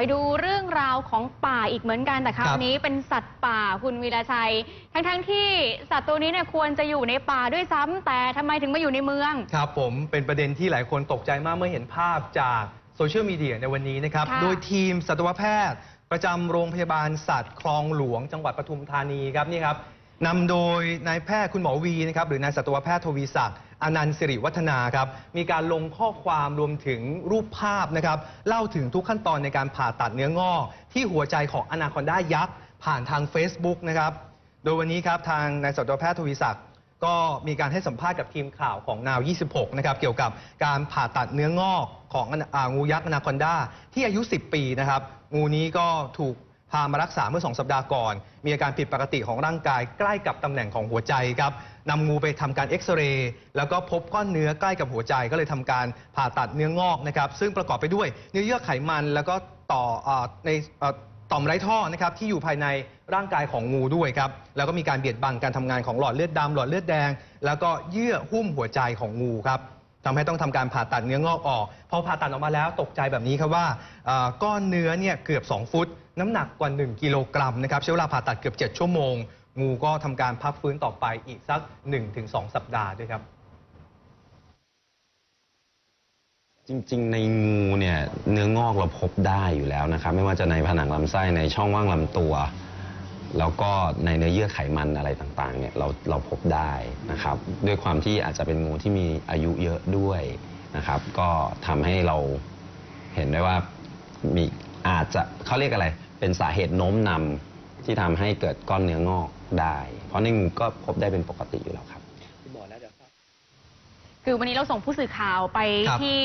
ไปดูเรื่องราวของป่าอีกเหมือนกันแต่คราวครับนี้เป็นสัตว์ป่าคุณวีระชัย ทั้งๆที่สัตว์ตัวนี้เนี่ยควรจะอยู่ในป่าด้วยซ้ำแต่ทำไมถึงมาอยู่ในเมือง ครับผมเป็นประเด็นที่หลายคนตกใจมากเมื่อเห็นภาพจากโซเชียลมีเดียในวันนี้นะครับ ค่ะ โดยทีมสัตวแพทย์ ประจำโรงพยาบาลสัตว์คลองหลวงจังหวัดปทุมธานีครับนี่ครับนำโดยนายแพทย์คุณหมอวีนะครับหรือนายสัตวแพทย์ทวีศักดิ์ อนันต์สิริวัฒนาครับมีการลงข้อความรวมถึงรูปภาพนะครับเล่าถึงทุกขั้นตอนในการผ่าตัดเนื้องอกที่หัวใจของอนาคอนดายักษ์ผ่านทาง Facebook นะครับโดยวันนี้ครับทางนายสัตวแพทย์ทวีศักดิ์ก็มีการให้สัมภาษณ์กับทีมข่าวของนาว 26 นะครับ เกี่ยวกับการผ่าตัดเนื้องอกของงูยักษ์อนาคอนด้าที่อายุ 10 ปีนะครับ งูนี้ก็ถูก พามารักษาเมื่อ 2 สัปดาห์ก่อน มีอาการผิดปกติของร่างกายใกล้กับตำแหน่งของหัวใจครับนำงูไปทำการเอ็กซเรย์แล้วก็พบก้อนเนื้อใกล้กับหัวใจก็เลยทำการผ่าตัดเนื้องอกนะครับซึ่งประกอบไปด้วยเนื้อเยื่อไขมันแล้วก็ต่ออในอต่อมไร้ท่อนะครับที่อยู่ภายในร่างกายของงูด้วยครับแล้วก็มีการเบียดบังการทำงานของหลอดเลือดดำหลอดเลือดแดง แล้วก็เยื่อหุ้มหัวใจของงูครับ ทำให้ต้องทำการผ่าตัดเนื้องอกออก พอผ่าตัดออกมาแล้วตกใจแบบนี้ครับว่าเอ่อก้อนเนื้อเนี่ยเกือบ 2 ฟุต น้ำหนักกว่า 1 กิโลกรัมนะครับใช้เวลาผ่าตัดเกือบ 7 ชั่วโมง งูก็ทำการพักฟื้นต่อไปอีกสัก 1-2 สัปดาห์ด้วยครับ จริงๆ ในงูเนี่ยเนื้องอกเราพบได้อยู่แล้วนะครับ ไม่ว่าจะในผนังลำไส้ในช่องว่างลำตัว แล้วก็ในเนื้อเยื่อไขมันอะไรต่างๆเนี่ยเราเราพบได้นะครับ ด้วยความที่อาจจะเป็นงูที่มีอายุเยอะด้วยนะครับ ก็ทำให้เราเห็นได้ว่ามีอาจจะเขาเรียกอะไร เป็นสาเหตุโน้มนำที่ทำให้เกิดก้อนเนื้องอกได้ เพราะในงูก็พบได้เป็นปกติอยู่แล้วครับคือวันนี้เราส่งผู้สื่อข่าวไปครับที่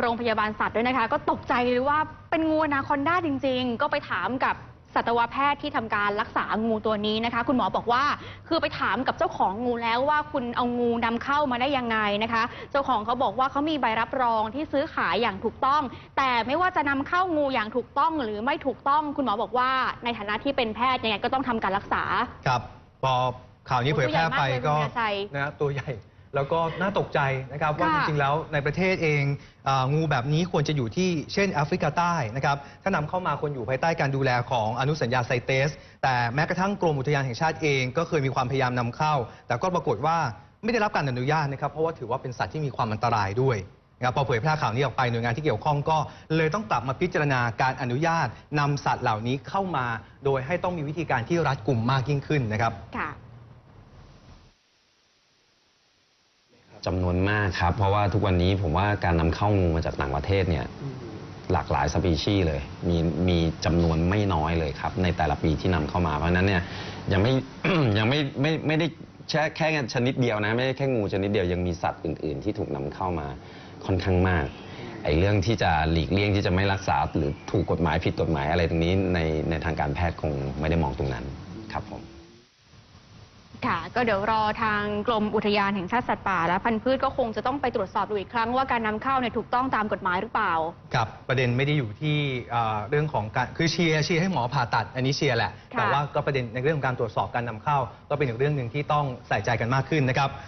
โรงพยาบาลสัตว์ด้วยนะคะ ก็ตกใจเลยว่าเป็นงูอนาคอนด้าจริง ๆ ก็ไปถามกับ สัตวแพทย์ที่ทำการรักษางูตัวนี้นะคะ คุณหมอบอกว่าคือไปถามกับเจ้าของงูแล้วว่าคุณเอางูนำเข้ามาได้ยังไงนะคะ เจ้าของเขาบอกว่าเขามีใบรับรองที่ซื้อขายอย่างถูกต้อง แต่ไม่ว่าจะนำเข้างูอย่างถูกต้องหรือไม่ถูกต้อง คุณหมอบอกว่าในฐานะที่เป็นแพทย์ยังไงก็ต้องทำการรักษา ครับพอข่าวนี้เผยแพร่ไปก็ตัวใหญ่มากเลยคุณวีรชัยนะตัวใหญ่ แล้วก็น่าตกใจนะครับว่าจค่ะริงๆแล้วในประเทศเองอ่างูแบบนี้ควรจะอยู่ที่เช่นแอฟริกาใต้นะครับถ้านำเข้ามาควรอยู่ภายใต้การดูแลของอนุสัญญาไซเตส แต่แม้กระทั่งกรมอุทยานแห่งชาติเองก็เคยมีความพยายามนำเข้า แต่ก็ปรากฏว่าไม่ได้รับการอนุญาตนะครับเพราะว่าถือว่าเป็นสัตว์ที่มีความอันตรายด้วยนะครับพอเผยแพร่ข่าวนี้ออกไปหน่วยงานที่เกี่ยวข้องก็ เลยต้องกลับมาพิจารณาการอนุญาตนำสัตว์เหล่านี้เข้ามา โดยให้ต้องมีวิธีการที่รัดกุมมากยิ่งขึ้นนะครับค่ะ จำนวนมากครับ เพราะว่าทุกวันนี้ผมว่าการนำเข้างูมาจากต่างประเทศเนี่ยหลากหลายสปีชีส์เลย มีมีจำนวนไม่น้อยเลยครับ ในแต่ละปีที่นำเข้ามาเพราะฉะนั้นเนี่ยยังไม่ ยังไม่ไม่ไม่ได้แค่แค่ชนิดเดียวนะ ไม่ได้แค่งูชนิดเดียวยังมีสัตว์อื่น ๆ ที่ถูกนำเข้ามาค่อนข้างมากไอ้เรื่องที่จะหลีกเลี่ยงที่จะไม่รักษาหรือถูกกฎหมายผิดกฎหมายอะไรตรงนี้ในในทางการแพทย์คงไม่ได้มองตรงนั้นครับผม ค่ะ ก็เดี๋ยวรอทางกรมอุทยานแห่งชาติสัตว์ป่าและพันธุ์พืชก็คงจะต้องไปตรวจสอบดูอีกครั้งว่าการนำเข้าเนี่ยถูกต้องตามกฎหมายหรือเปล่าครับประเด็นไม่ได้อยู่ที่เอ่อเรื่องของการคือเชียร์เชียร์ให้หมอผ่าตัด อันนี้เชียร์แหละ ค่ะ แต่ว่าก็ประเด็นในเรื่องของการตรวจสอบการนำเข้า ก็เป็นอีกเรื่องหนึ่งที่ต้องใส่ใจกันมากขึ้นนะครับ